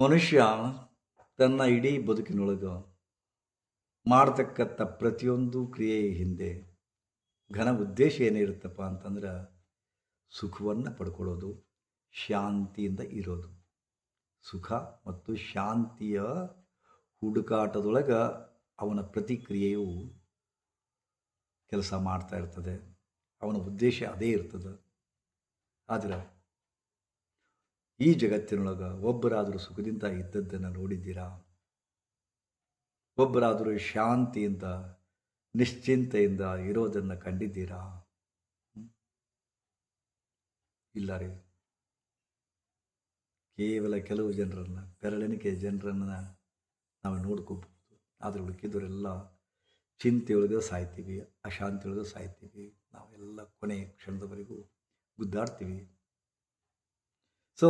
ಮನುಷ್ಯ ತನ್ನ ಇಡೀ ಬದುಕಿನೊಳಗೆ ಮಾಡ್ತಕ್ಕಂಥ ಪ್ರತಿಯೊಂದು ಕ್ರಿಯೆಯ ಹಿಂದೆ ಘನ ಉದ್ದೇಶ ಏನಿರುತ್ತಪ್ಪ ಅಂತಂದ್ರೆ ಸುಖವನ್ನು ಪಡ್ಕೊಳ್ಳೋದು, ಶಾಂತಿಯಿಂದ ಇರೋದು. ಸುಖ ಮತ್ತು ಶಾಂತಿಯ ಹುಡುಕಾಟದೊಳಗೆ ಅವನ ಪ್ರತಿಕ್ರಿಯೆಯು ಕೆಲಸ ಮಾಡ್ತಾ ಇರ್ತದೆ. ಅವನ ಉದ್ದೇಶ ಅದೇ ಇರ್ತದೆ. ಆದರೆ ಈ ಜಗತ್ತಿನೊಳಗೆ ಒಬ್ಬರಾದರೂ ಸುಖದಿಂದ ಇದ್ದದ್ದನ್ನು ನೋಡಿದ್ದೀರಾ? ಒಬ್ಬರಾದರೂ ಶಾಂತಿಯಿಂದ, ನಿಶ್ಚಿಂತೆಯಿಂದ ಇರೋದನ್ನು ಕಂಡಿದ್ದೀರಾ? ಇಲ್ಲ ರೀ. ಕೇವಲ ಕೆಲವು ಜನರನ್ನು, ಬೆರಳೆಣಿಕೆ ಜನರನ್ನು ನಾವು ನೋಡ್ಕೋಬಹುದು. ಆದರೆ ಉಳುಕಿದವರೆಲ್ಲ ಚಿಂತೆಯೊಳಗೆ ಸಾಯ್ತೀವಿ, ಅಶಾಂತಿಯೊಳಗೆ ಸಾಯ್ತೀವಿ. ನಾವೆಲ್ಲ ಕೊನೆ ಕ್ಷಣದವರೆಗೂ ಗುದ್ದಾಡ್ತೀವಿ. ಸೊ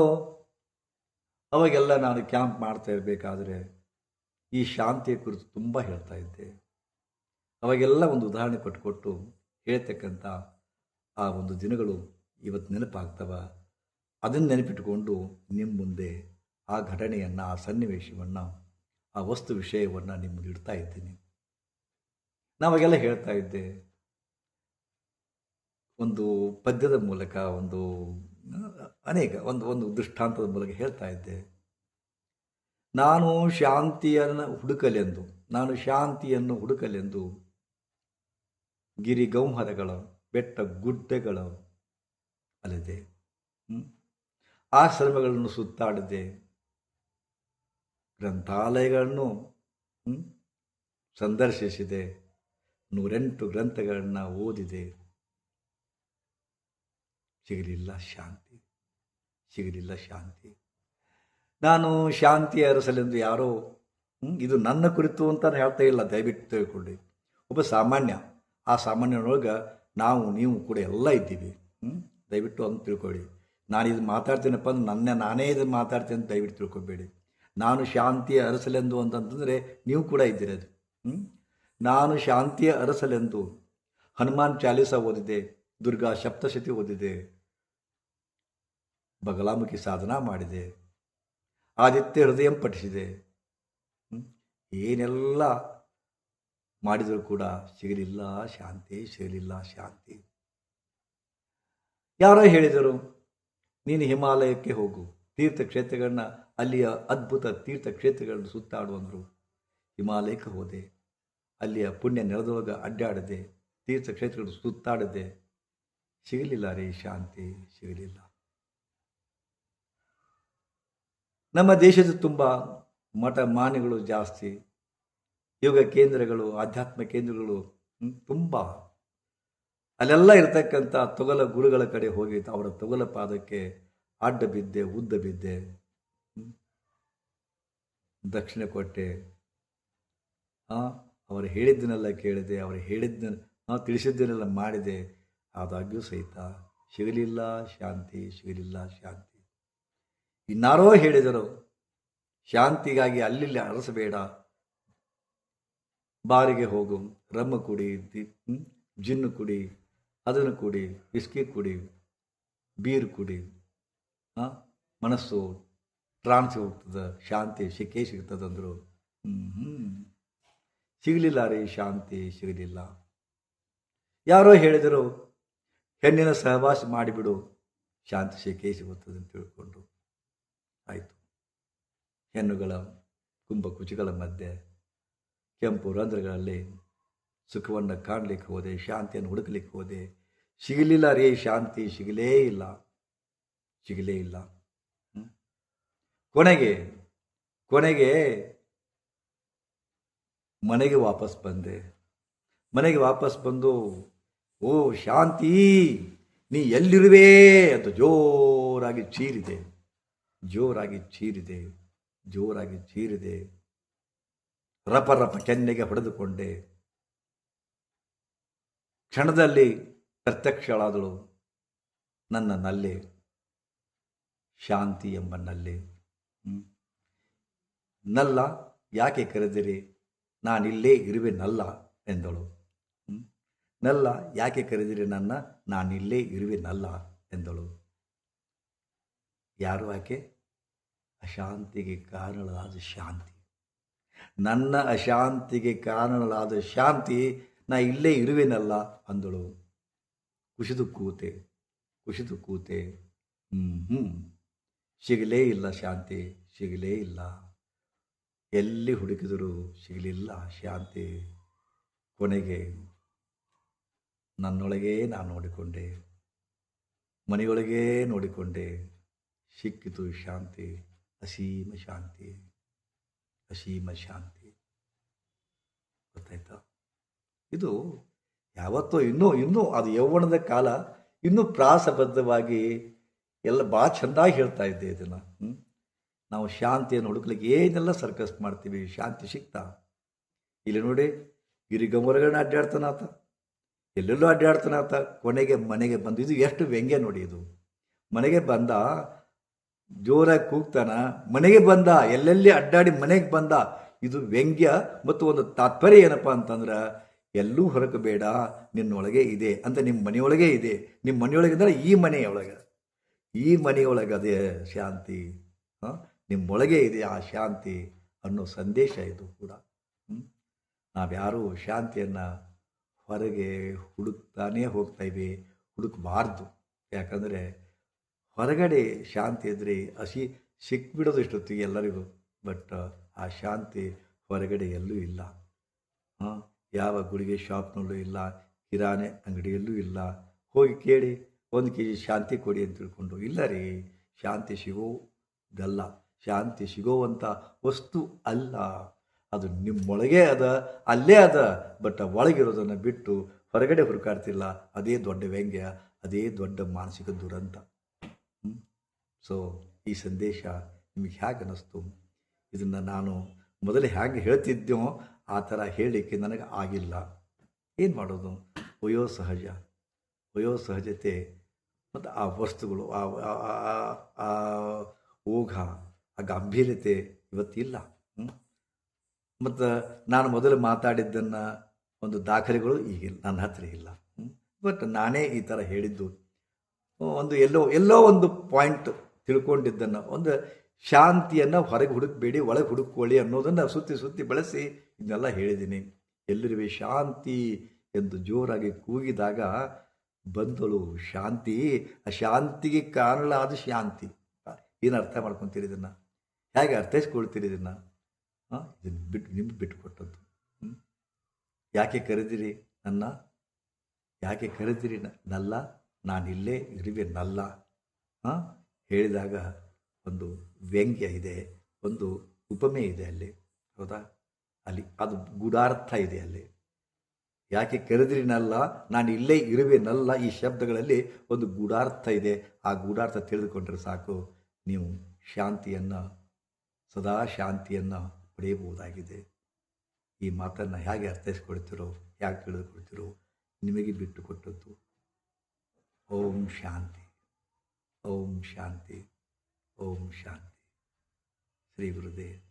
ಅವಾಗೆಲ್ಲ ನಾನು ಕ್ಯಾಂಪ್ ಮಾಡ್ತಾ ಇರಬೇಕಾದ್ರೆ ಈ ಶಾಂತಿಯ ಕುರಿತು ತುಂಬ ಹೇಳ್ತಾ ಇದ್ದೆ. ಅವಾಗೆಲ್ಲ ಒಂದು ಉದಾಹರಣೆ ಕೊಟ್ಟು ಹೇಳ್ತಕ್ಕಂಥ ಆ ಒಂದು ದಿನಗಳು ಇವತ್ತು ನೆನಪಾಗ್ತವ. ಅದನ್ನು ನೆನಪಿಟ್ಟುಕೊಂಡು ನಿಮ್ಮ ಮುಂದೆ ಆ ಘಟನೆಯನ್ನು, ಆ ಸನ್ನಿವೇಶವನ್ನು, ಆ ವಸ್ತು ವಿಷಯವನ್ನು ನಿಮ್ಮ ಇಡ್ತಾ ಇದ್ದೀನಿ. ನಾವಾಗೆಲ್ಲ ಹೇಳ್ತಾ ಇದ್ದೆ. ಒಂದು ಪದ್ಯದ ಮೂಲಕ, ಒಂದು ಅನೇಕ, ಒಂದು ಒಂದು ದೃಷ್ಟಾಂತದ ಮೂಲಕ ಹೇಳ್ತಾ ಇದ್ದೆ ನಾನು ಶಾಂತಿಯನ್ನು ಹುಡುಕಲೆಂದು, ನಾನು ಶಾಂತಿಯನ್ನು ಹುಡುಕಲೆಂದು ಗಿರಿ ಬೆಟ್ಟ ಗುಡ್ಡೆಗಳ ಅಲ್ಲದೆ? ಆಶ್ರಮಗಳನ್ನು ಸುತ್ತಾಡಿದೆ, ಗ್ರಂಥಾಲಯಗಳನ್ನು ಸಂದರ್ಶಿಸಿದೆ, ನೂರೆಂಟು ಗ್ರಂಥಗಳನ್ನು ಓದಿದೆ ಸಿಗಲಿಲ್ಲ ಶಾಂತಿ ಸಿಗಲಿಲ್ಲ ಶಾಂತಿ. ನಾನು ಶಾಂತಿ ಅರಸಲೆಂದು ಯಾರೋ ಇದು ನನ್ನ ಕುರಿತು ಅಂತ ಹೇಳ್ತಾ ಇಲ್ಲ, ದಯವಿಟ್ಟು ತಿಳ್ಕೊಳ್ಳಿ. ಒಬ್ಬ ಸಾಮಾನ್ಯ, ಆ ಸಾಮಾನ್ಯನೊಳಗೆ ನಾವು, ನೀವು ಕೂಡ ಎಲ್ಲ ಇದ್ದೀವಿ? ದಯವಿಟ್ಟು ಅಂತ ತಿಳ್ಕೊಳ್ಳಿ. ನಾನು ಇದು ಮಾತಾಡ್ತೀನಪ್ಪ ಅಂದ್ರೆ ನನ್ನ, ನಾನೇ ಇದನ್ನು ಮಾತಾಡ್ತೀನಿ ಅಂತ ದಯವಿಟ್ಟು ತಿಳ್ಕೊಬೇಡಿ. ನಾನು ಶಾಂತಿಯ ಅರಸಲೆಂದು ಅಂತಂತಂದರೆ ನೀವು ಕೂಡ ಇದ್ದೀರಿ ಅದು? ನಾನು ಶಾಂತಿಯ ಅರಸಲೆಂದು ಹನುಮಾನ್ ಚಾಲೀಸ ಓದಿದೆ, ದುರ್ಗಾ ಸಪ್ತಶತಿ ಓದಿದೆ. ಬಗಲಾಮುಖಿ ಸಾಧನ ಮಾಡಿದೆ. ಆದಿತ್ಯ ಹೃದಯ ಪಠಿಸಿದೆ? ಏನೆಲ್ಲ ಮಾಡಿದರೂ ಕೂಡ ಸಿಗಲಿಲ್ಲ, ಶಾಂತಿ ಸಿಗಲಿಲ್ಲ, ಶಾಂತಿ. ಯಾರೋ ಹೇಳಿದರು, ನೀನು ಹಿಮಾಲಯಕ್ಕೆ ಹೋಗು, ತೀರ್ಥಕ್ಷೇತ್ರಗಳನ್ನ ಅಲ್ಲಿಯ ಅದ್ಭುತ ತೀರ್ಥಕ್ಷೇತ್ರಗಳನ್ನು ಸುತ್ತಾಡು ಅಂದರು. ಹಿಮಾಲಯಕ್ಕೆ ಹೋದೆ. ಅಲ್ಲಿಯ ಪುಣ್ಯ ನೆಲದೊಳಗೆ ಅಡ್ಡಾಡದೆ ತೀರ್ಥಕ್ಷೇತ್ರಗಳು ಸುತ್ತಾಡದೆ. ಸಿಗಲಿಲ್ಲ ರೀ, ಶಾಂತಿ ಸಿಗಲಿಲ್ಲ. ನಮ್ಮ ದೇಶದ ತುಂಬ ಮಠ ಮಾನ್ಯಗಳು ಜಾಸ್ತಿ. ಯೋಗ ಕೇಂದ್ರಗಳು, ಆಧ್ಯಾತ್ಮ ಕೇಂದ್ರಗಳು ತುಂಬ. ಅಲ್ಲೆಲ್ಲ ಇರತಕ್ಕಂಥ ತೊಗಲ ಗುರುಗಳ ಕಡೆ ಹೋಗಿ ಅವರ ತೊಗಲ ಪಾದಕ್ಕೆ ಅಡ್ಡ ಬಿದ್ದೆ, ಉದ್ದ ಬಿದ್ದೆ ದಕ್ಷಿಣ ಕೊಟ್ಟೆ. ಅವರು ಹೇಳಿದ್ದನ್ನೆಲ್ಲ ಕೇಳಿದೆ, ಅವರು ಹೇಳಿದ್ದ ನಾವು ತಿಳಿಸಿದ್ದನ್ನೆಲ್ಲ ಮಾಡಿದೆ. ಆದಾಗ್ಯೂ ಸಹಿತ, ಸಿಗಲಿಲ್ಲ, ಶಾಂತಿ ಸಿಗಲಿಲ್ಲ, ಶಾಂತಿ. ಇನ್ನಾರೋ ಹೇಳಿದರು, ಶಾಂತಿಗಾಗಿ ಅಲ್ಲಿಲ್ಲಿ ಅರಸಬೇಡ. ಬಾರಿಗೆ ಹೋಗು, ರಮ್ಮ ಕುಡಿ ಜಿನ್ನು ಕುಡಿ, ಅದನ್ನು ಕುಡಿ, ವಿಸ್ಕಿ ಕುಡಿ, ಬೀರ್ ಕುಡಿ ಮನಸ್ಸು ಟ್ರಾನ್ಸ್ ಹೋಗ್ತದೆ, ಶಾಂತಿ ಸಿಕ್ಕೇ ಸಿಗ್ತದಂದರು ಹ್ಞೂ ಸಿಗಲಿಲ್ಲ ರೀ, ಶಾಂತಿ ಸಿಗಲಿಲ್ಲ. ಯಾರೋ ಹೇಳಿದರು, ಹೆಣ್ಣಿನ ಸಹವಾಸ ಮಾಡಿಬಿಡು, ಶಾಂತಿ ಸಿಕ್ಕೇ ಸಿಗುತ್ತದೆ ಅಂತ ತಿಳ್ಕೊಂಡು. ಆಯಿತು. ಹೆಣ್ಣುಗಳ ಕುಂಭಕುಚಿಗಳ ಮಧ್ಯೆ ಕೆಂಪು ರಂಧ್ರಗಳಲ್ಲಿ ಸುಖವನ್ನು ಕಾಣಲಿಕ್ಕೆ ಹೋದೆ, ಶಾಂತಿಯನ್ನು ಹುಡುಕಲಿಕ್ಕೆ ಹೋದೆ. ಸಿಗಲಿಲ್ಲ ರೀ, ಶಾಂತಿ ಸಿಗಲೇ ಇಲ್ಲ. ಸಿಗಲೇ ಇಲ್ಲ? ಕೊನೆಗೆ ಕೊನೆಗೆ ಮನೆಗೆ ವಾಪಸ್ ಬಂದೆ. ಮನೆಗೆ ವಾಪಸ್ ಬಂದು, ಓ ಶಾಂತಿ, ನೀ ಎಲ್ಲಿರುವೆ ಅಂತ ಜೋರಾಗಿ ಚೀರಿದೆ. ಜೋರಾಗಿ ಚೀರಿದೆ ಜೋರಾಗಿ ಚೀರಿದೆ. ರಪ ರಪ ಕೆನ್ನೆಗೆ ಹೊಡೆದುಕೊಂಡೆ. ಕ್ಷಣದಲ್ಲಿ ಪ್ರತ್ಯಕ್ಷಳಾದಳು ನನ್ನ ನಲ್ಲೆ, ಶಾಂತಿ ಎಂಬ ನಲ್ಲೆ. ನಲ್ಲ, ಯಾಕೆ ಕರೆದಿರಿ? ನಾನಿಲ್ಲೇ ಇರುವೆ ನಲ್ಲ ಎಂದಳು. ನಲ್ಲ, ಯಾಕೆ ಕರೆದಿರಿ ನನ್ನ? ನಾನಿಲ್ಲೇ ಇರುವೆ ನಲ್ಲ ಎಂದಳು. ಯಾರು ಆಕೆ? ಅಶಾಂತಿಗೆ ಕಾರಣಳಾದ ಶಾಂತಿ. ನನ್ನ ಅಶಾಂತಿಗೆ ಕಾರಣಳಾದ ಶಾಂತಿ ನಾ ಇಲ್ಲೇ ಇರುವೆನಲ್ಲ ಅಂದಳು. ಕುಸಿದು ಕೂತೆ ಕುಸಿದು ಕೂತೆ. ಹ್ಞೂ ಸಿಗಲೇ ಇಲ್ಲ ಶಾಂತಿ, ಸಿಗಲೇ ಇಲ್ಲ. ಎಲ್ಲಿ ಹುಡುಕಿದರೂ ಸಿಗಲಿಲ್ಲ ಶಾಂತಿ. ಕೊನೆಗೆ ನನ್ನೊಳಗೇ ನಾನು ನೋಡಿಕೊಂಡೆ, ಮನೆಯೊಳಗೇ ನೋಡಿಕೊಂಡೆ. ಸಿಕ್ಕಿತು ಶಾಂತಿ, ಅಸೀಮ ಶಾಂತಿ ಅಸೀಮ ಶಾಂತಿ. ಗೊತ್ತಾಯ್ತಾ? ಇದು ಯಾವತ್ತೋ ಇನ್ನೂ ಇನ್ನೂ ಅದು ಯೌವನದ ಕಾಲ, ಇನ್ನೂ ಪ್ರಾಸಬದ್ಧವಾಗಿ ಎಲ್ಲ ಭಾಳ ಚೆಂದಾಗಿ ಹೇಳ್ತಾ ಇದ್ದೆ ಇದನ್ನು? ನಾವು ಶಾಂತಿಯನ್ನು ಹುಡುಕ್ಲಿಕ್ಕೆ ಏನೆಲ್ಲ ಸರ್ಕಸ್ ಮಾಡ್ತೀವಿ, ಶಾಂತಿ ಸಿಗ್ತಾ ಇಲ್ಲಿ ನೋಡಿ ಗಿರಿಗಮರಗಳನ್ನ ಅಡ್ಡಾಡ್ತಾನಾತ ಎಲ್ಲೆಲ್ಲೋ ಅಡ್ಡಾಡ್ತಾನಾತ ಕೊನೆಗೆ ಮನೆಗೆ ಬಂದು, ಇದು ಎಷ್ಟು ವ್ಯಂಗ್ಯ ನೋಡಿ ಇದು. ಮನೆಗೆ ಬಂದ ಜೋರಾಗಿ ಕೂಗ್ತಾನ, ಮನೆಗೆ ಬಂದ, ಎಲ್ಲೆಲ್ಲಿ ಅಡ್ಡಾಡಿ ಮನೆಗೆ ಬಂದ, ಇದು ವ್ಯಂಗ್ಯ ಮತ್ತು ಒಂದು ತಾತ್ಪರ್ಯ ಏನಪ್ಪ ಅಂತಂದ್ರೆ, ಎಲ್ಲೂ ಹೊರಕಬೇಡ ನಿನ್ನೊಳಗೆ ಇದೆ ಅಂತ ನಿಮ್ಮ ಮನೆಯೊಳಗೆ ಇದೆ. ನಿಮ್ಮ ಮನೆಯೊಳಗೆ ಅಂದರೆ ಈ ಮನೆಯೊಳಗೆ. ಈ ಮನೆಯೊಳಗೆ ಅದೇ ಶಾಂತಿ. ನಿಮ್ಮೊಳಗೆ ಇದೆ ಆ ಶಾಂತಿ ಅನ್ನೋ ಸಂದೇಶ ಇದು ಕೂಡ. ನಾವ್ಯಾರೂ ಶಾಂತಿಯನ್ನು ಹೊರಗೆ ಹುಡುಕ್ತಾನೇ ಹೋಗ್ತಾ ಇವೆ. ಹುಡುಕಬಾರ್ದು. ಯಾಕಂದರೆ ಹೊರಗಡೆ ಶಾಂತಿ ಇದ್ದರೆ ಹಸಿ ಸಿಕ್ಬಿಡೋದು ಇಷ್ಟೊತ್ತಿಗೆ ಎಲ್ಲರಿಗೂ ಬಟ್ ಆ ಶಾಂತಿ ಹೊರಗಡೆ ಎಲ್ಲೂ ಇಲ್ಲ. ಯಾವ ಗುಳಿಗೆ ಶಾಪ್ನಲ್ಲೂ ಇಲ್ಲ, ಕಿರಾಣೆ ಅಂಗಡಿಯಲ್ಲೂ ಇಲ್ಲ. ಹೋಗಿ ಕೇಳಿ, ಒಂದು ಕೆ ಜಿ ಶಾಂತಿ ಕೊಡಿ ಅಂತ ತಿಳ್ಕೊಂಡು, ಇಲ್ಲ ರೀ, ಶಾಂತಿ ಸಿಗೋದಲ್ಲ ಶಾಂತಿ ಸಿಗೋವಂಥ ವಸ್ತು ಅಲ್ಲ. ಅದು ನಿಮ್ಮೊಳಗೆ ಅದ, ಅಲ್ಲೇ ಅದ ಬಟ್ ಒಳಗಿರೋದನ್ನು ಬಿಟ್ಟು ಹೊರಗಡೆ ಹುಡುಕಾಡ್ತಿಲ್ಲ. ಅದೇ ದೊಡ್ಡ ವ್ಯಂಗ್ಯ, ಅದೇ ದೊಡ್ಡ ಮಾನಸಿಕ ದುರಂತ. ಸೊ ಈ ಸಂದೇಶ ನಿಮಗೆ ಹೇಗೆ ಅನ್ನಿಸ್ತು? ಇದನ್ನು ನಾನು ಮೊದಲೇ ಹೇಗೆ ಹೇಳ್ತಿದ್ದೋ ಆ ಥರ ಹೇಳಲಿಕ್ಕೆ ನನಗೆ ಆಗಿಲ್ಲ. ಏನು ಮಾಡೋದು? ವಯೋ ಸಹಜ. ವಯೋ ಸಹಜತೆ ಮತ್ತು ಆ ವಸ್ತುಗಳು, ಆ, ಆ- ಓಘ ಆ ಗಾಂಭೀರ್ಯತೆ ಇವತ್ತಿಲ್ಲ. ಮತ್ತು ನಾನು ಮೊದಲು ಮಾತಾಡಿದ್ದನ್ನು ಒಂದು ದಾಖಲೆಗಳು ಈಗಿಲ್ಲ, ನನ್ನ ಹತ್ರ ಇಲ್ಲ. ಬಟ್ ನಾನೇ ಈ ಥರ ಹೇಳಿದ್ದು. ಒಂದು ಎಲ್ಲೋ ಎಲ್ಲೋ ಒಂದು ಪಾಯಿಂಟ್ ತಿಳ್ಕೊಂಡಿದ್ದನ್ನು, ಒಂದು ಶಾಂತಿಯನ್ನು ಹೊರಗೆ ಹುಡುಕಬೇಡಿ, ಒಳಗೆ ಹುಡುಕೊಳ್ಳಿ ಅನ್ನೋದನ್ನು ಸುತ್ತಿ ಸುತ್ತಿ ಬಳಸಿ ಇದನ್ನೆಲ್ಲ ಹೇಳಿದ್ದೀನಿ. ಎಲ್ಲರಿವೆ ಶಾಂತಿ ಎಂದು ಜೋರಾಗಿ ಕೂಗಿದಾಗ ಬಂದಳು ಶಾಂತಿ. ಆ ಶಾಂತಿಗೆ ಕಾರಣಲಾದ ಶಾಂತಿ. ಏನು ಅರ್ಥ ಮಾಡ್ಕೊತೀರಿ ಇದನ್ನು? ಹೇಗೆ ಅರ್ಥೈಸ್ಕೊಳ್ತೀರಿ ಇದನ್ನು? ಹಾಂ ಇದನ್ನು ಬಿಟ್ಟು ನಿಮ್ಗೆ ಬಿಟ್ಟು ಕೊಟ್ಟದ್ದು ಯಾಕೆ ಕರೆದಿರಿ ನನ್ನ? ಯಾಕೆ ಕರೆದಿರಿ ನಲ್ಲ? ನಾನಿಲ್ಲೇ, ಇರುವೆ ನಲ್ಲ. ಹಾಂ ಹೇಳಿದಾಗ ಒಂದು ವ್ಯಂಗ್ಯ ಇದೆ, ಒಂದು ಉಪಮೆ ಇದೆ ಅಲ್ಲಿ. ಹೌದಾ? ಅಲ್ಲಿ ಅದು ಗೂಢಾರ್ಥ ಇದೆ ಅಲ್ಲಿ. ಯಾಕೆ ಕರೆದ್ರಿನಲ್ಲ ನಾನು ಇಲ್ಲೇ ಇರುವೆನಲ್ಲ ಈ ಶಬ್ದಗಳಲ್ಲಿ ಒಂದು ಗೂಢಾರ್ಥ ಇದೆ. ಆ ಗೂಢಾರ್ಥ ತಿಳಿದುಕೊಂಡ್ರೆ ಸಾಕು, ನೀವು ಶಾಂತಿಯನ್ನು, ಸದಾ ಶಾಂತಿಯನ್ನು ಪಡೆಯಬಹುದಾಗಿದೆ. ಈ ಮಾತನ್ನು ಹೇಗೆ ಅರ್ಥೈಸ್ಕೊಳ್ತಿರೋ, ಹೇಗೆ ತಿಳಿದುಕೊಳ್ತಿರೋ, ನಿಮಗೆ ಬಿಟ್ಟು ಕೊಟ್ಟದ್ದು ಓಂ ಶಾಂತಿ. ಓಂ ಶಾಂತಿ ಓಂ ಶಾಂತಿ ಶ್ರೀ ಗುರುದೇವ್